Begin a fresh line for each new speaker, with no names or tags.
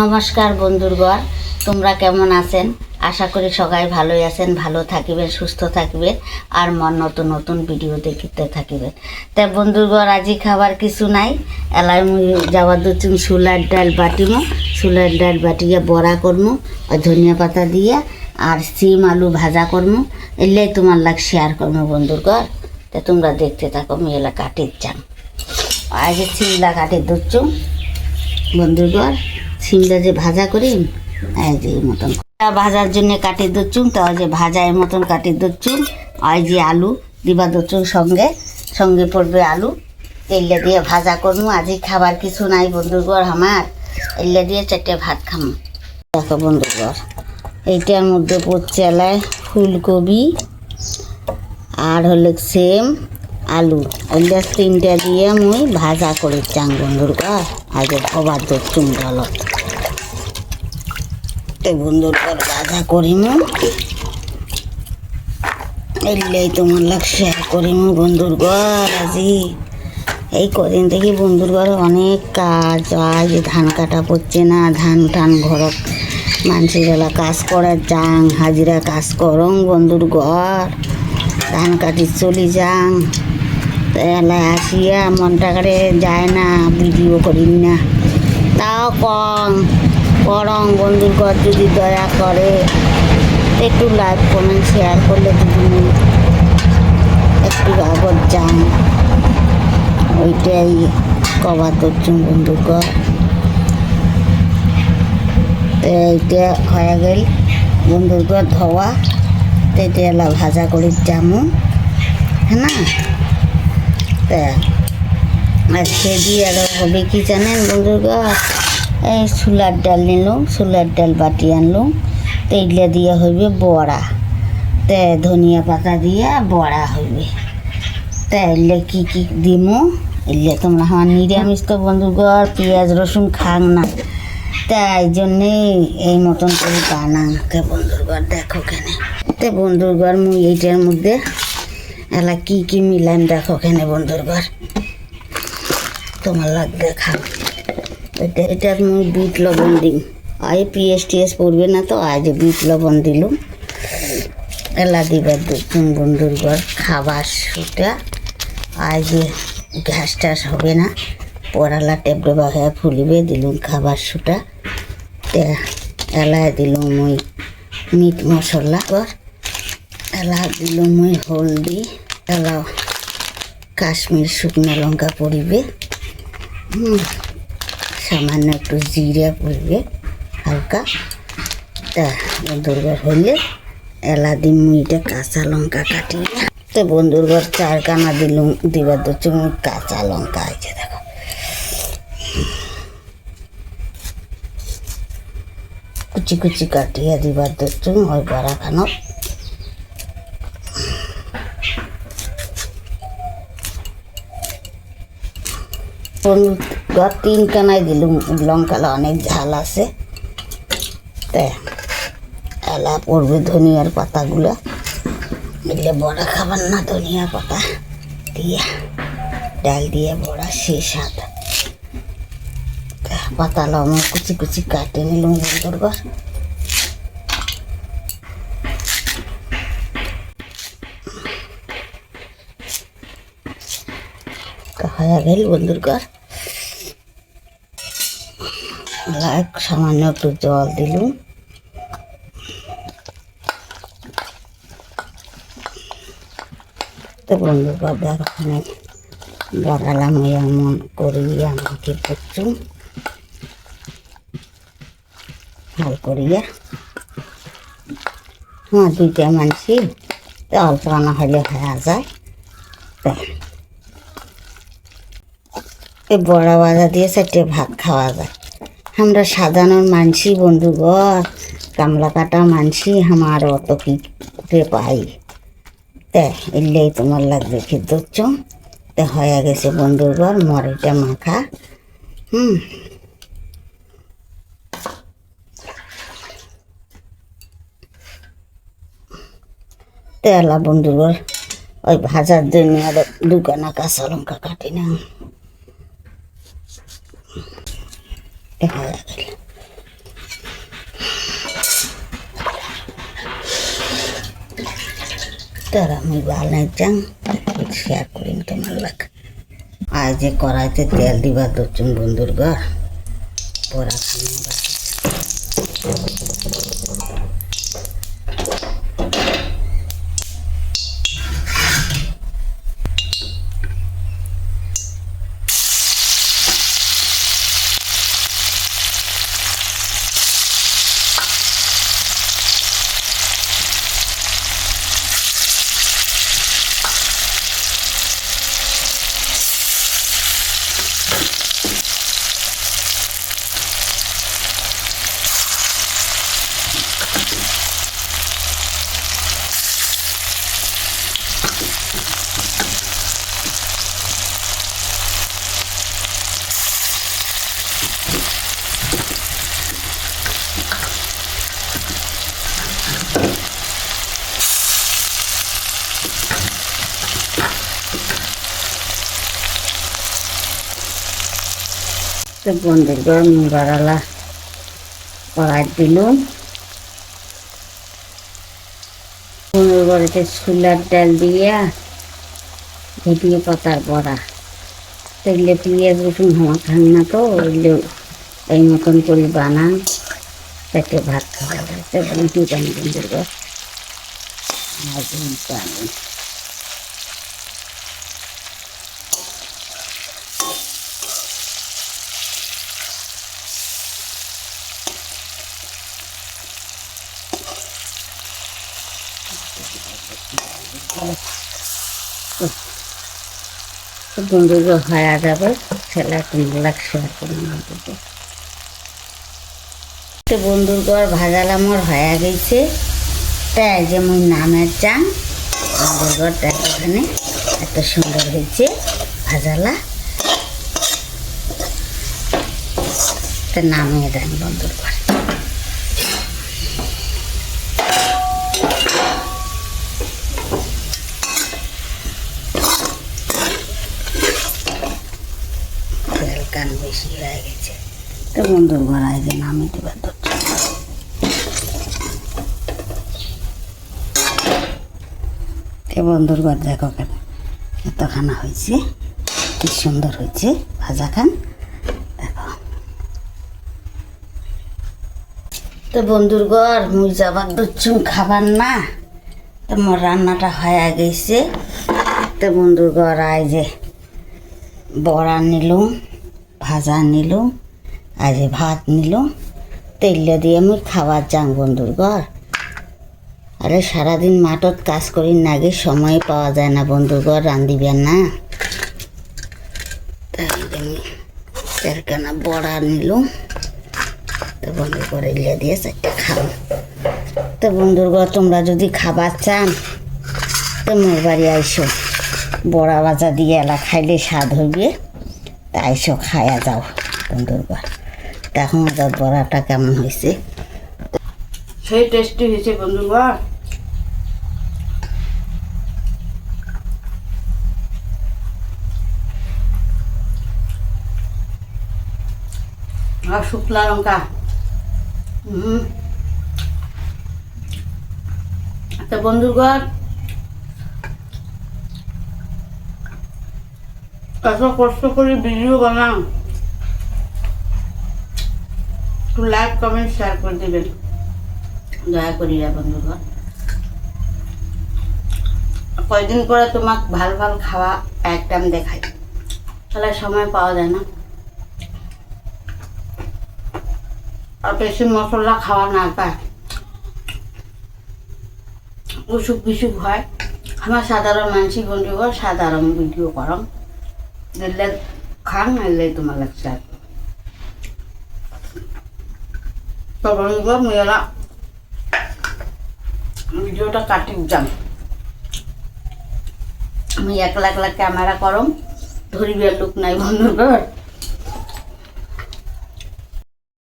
নমস্কার বন্ধুরগণ তোমরা কেমন আছেন? আশা করি সবাই ভালোই আছেন, ভালো থাকিবেন, সুস্থ থাকিবেন, আর মন নতুন নতুন ভিডিও দেখিতে থাকিবেন। তা বন্ধুরগণ আজি খাবার কিছু নাই। এলাই যাওয়ার দুচুন সুলার ডাল বাটিমো। সুলার ডাল বাটিয়ে বড়া করমু, আর ধনিয়া পাতা দিয়ে, আর সিম আলু ভাজা করমু। এলেই তোমার লাগ শেয়ার করমু বন্ধুরগণ তা তোমরা দেখতে থাকো, আমি এলা কাটির চান আজ সিমলা কাটির দুচুম বন্ধুগণ সিমটা যে ভাজা করি, এই যে মতন। ভাজার জন্য কাটি দিচ্ছুম তো যে ভাজা এর মতন কাটি দিচ্ছুম আর যে আলু দিবা দিচ্ছুম সঙ্গে সঙ্গে পড়বে আলু। তেলে দিয়ে ভাজা করব আজই খাবার কিছু নাই বন্ধুগর আমার। এলে দিয়ে চারটে ভাত খামো দেখো বন্ধুগর এইটার মধ্যে পড়ছে এলায় ফুলকপি, আর হলো সেম আলু। এগুলো তিনটা দিয়ে মুই ভাজা করে চাং বন্ধুর আগে খবার দক্ষিণ জলত বন্ধুর ঘর ভাজা করিমু এলেই তোমার লাগ শেয়ার করিমু বন্ধুর ঘর আজি। এই কদিন থেকে বন্ধুর ঘরে অনেক কাজ আজ ধান কাটা পড়ছে না, ধান টান ঘর মানুষেরা কাজ করার যাং, হাজিরা কাজ করং বন্ধুর ঘর। ধান কাটি চলি যাং। এলা আসিয়া মনটা করে যায় না, ভিডিও করি না। তাও কম। করং বন্ধুর ঘর যদি দয়া করে, একটু লাইক কমেন্ট শেয়ার করলে যদি একটু আগত যান ওইটাই কবার করছুন বন্ধুর ঘর। এইটা হয়ে গেল বন্ধুর ঘর ধোয়া। তো এটা এলা ভাজা করে যামু হ্যাঁ না? তা আর সে দিয়ে আর হবে কি জানেন বন্ধুরা এই ছোলার ডাল নিলাম ছোলার ডাল বাটি আনলাম। তো এইগুলা দিয়ে হইবে বড়া। তে ধনিয়া পাতা দিয়ে বড়া হইবে। তা এলে কি কি দিমু? এলে তোমরা আমার নিরামিষ তো বন্ধুগর পেঁয়াজ, রসুন খাং না। তাই জন্যে এই মতন করে বানান তে বন্ধুরগর দেখো কেনে। তে বন্ধুরগর মুই এইটার মধ্যে এলা কি কি মিলাম দেখো কেনে বন্ধুর ঘর। তোমার লাগবে খাও। এটা এটার মুই বিট লবণ দিম আই পিএস টিএস পড়বে না তো আজ বিট লবণ দিলুম। এলা দিবার বন্ধুর ঘর খাবার সুটা। আজ গ্যাস টাস হবে না পড়ালা টেবড়ে বাঘায় ফুলিবে দিলুম খাবার সুটা। এলায় দিলুম মুই মিট মশলা কর এলা দিল মই হলদি এলা কাশ্মীর শুকনো লঙ্কা পড়িবে। হুম, সামান্য একটু জিরা পড়বে হালকা তা বন্ধুরঘর হইলে এলা দিম মুইটা কাঁচা লঙ্কা কাটি তো বন্ধুরঘর চার কানা দিলুম, দিবার দচ্ছে মুই কাঁচা লঙ্কা আছে দেখো। কুচি কুচি কাটিয়া দিবার দচ্ছে ওই বড়া খানো হলুদ ঘর তিন কানাই দিলুম, লঙ্কালা অনেক ঝাল আছে। এলা পড়বে ধনিয়ার পাতাগুলো। এগুলো বড়া খাবার না ধনিয়া পাতা। দিয়ে, ডাল দিয়ে বড়া, সে স্বাদ। পাতা লবণ কুচি কুচি কাটে নিলুম বন্ধুর ঘর। হয়ে গেল বন্ধুর লাইক সামান্য একটু জল দিলুম। তো বন্ধুর দেখো বড়ালাম এমন করি আমাকে করছুম। হাল করিয়া। হ্যাঁ দুইটা মানছি অল্প আনা হলে হয়ে যায়। এই বড়া বাজা দিয়ে চারটে ভাত খাওয়া যায়। আমরা সাধারণ মানসি বন্ধুগর কামলা কাটা মানসি আমার অত কি পাই? তে, এলেই তোমার লাগবে ধরছ তে, হয়ে গেছে বন্ধুগর মরিটা মাখা। হুম। তেলা বন্ধুগর ওই ভাজার জন্য আরও দুকানা কাঁচা লঙ্কা কাটি না। Tehal, tehala mubala cang, ciksi aku rim teman lek, aji korace tiandi batu cembundur gah. তো বন্ধুর ঘর মুগারালা কড়াই দিলুম পনেরো বাড়িতে ছোলার ডাল দিয়া ভেটিয়ে পাতার বড়া। তেলে পেঁয়াজ, রসুন হওয়া খান না তো, ওইলে এই মতন করে বানান পেটে ভাত খাওয়া যায় তো রুটি বানি বন্ধুর। আর হয়ে যাবে, ছেলে তো বন্ধুর ঘর ভাজালাম আমার হয়ে গেছে। তাই যে মুই নামের চান বন্ধুর ঘরটা এখানে এত সুন্দর হয়েছে, ভাজালা। তো নামিয়ে দেন বন্ধুর ঘর তেল কান বেশি হয়ে গেছে তো বন্ধুর ঘর আগে নামিয়ে দেবার ধরছে তো বন্ধুর ঘর দেখো কেন? এতখানা হয়েছে, কি সুন্দর হয়েছে। ভাজা খান, দেখো। তো বন্ধুর ঘর মুই যাবার দুচ্ছুম খাবার না। তো মোর রান্নাটা হয়ে গেছে। তো বন্ধুর ঘর আয় যে বড়া নিলুম, ভাজা নিলুম আজ ভাত নিলুম তেল দিয়ে আমি খাবার যাং বন্ধুর ঘর। আরে সারাদিন মাঠত কাজ করি নাগে সময় পাওয়া যায় না বন্ধুর ঘর রান্ধিবেন না। তাই আমি চারখানা বড়া নিলুম তো বন্ধুর ঘর এলিয়া দিয়ে চারটে খাও তো বন্ধুর ঘর তোমরা যদি খাবার চান, তো মোর বাড়ি আইসো। বড়া ভাজা দিয়ে এলা খাইলে স্বাদ হইবে, তা আইসো, খায়া যাও বন্ধুর ঘর। দেখো আমাদের বড়াটা কেমন হয়েছে?
সেই টেস্টি হয়েছে বন্ধুগণ আর শুকলা লঙ্কা। হুম। তো বন্ধুগণ এত কষ্ট করে ভিডিও বানাম একটু লাইক কমেন্ট শেয়ার করে দেবেন। দয়া করিয়া বন্ধুগণ। কয়দিন পরে তোমাক ভালো ভালো খাওয়া একদম দেখাই। তাহলে সময় পাওয়া যায় না। আর বেশি মশলা খাওয়া না পায়। অসুখ বিসুখ হয়। আমার সাধারণ মানসিক বন্ধুগণ, সাধারণ ভিডিও করম। দিলে খান নাইলে তোমার লাগছে তো বন্ধুগণ মেয়েরা ভিডিওটা কাটি যান। আমি একলা একলা ক্যামেরা করম ধরিবার লোক নাই বন্ধুর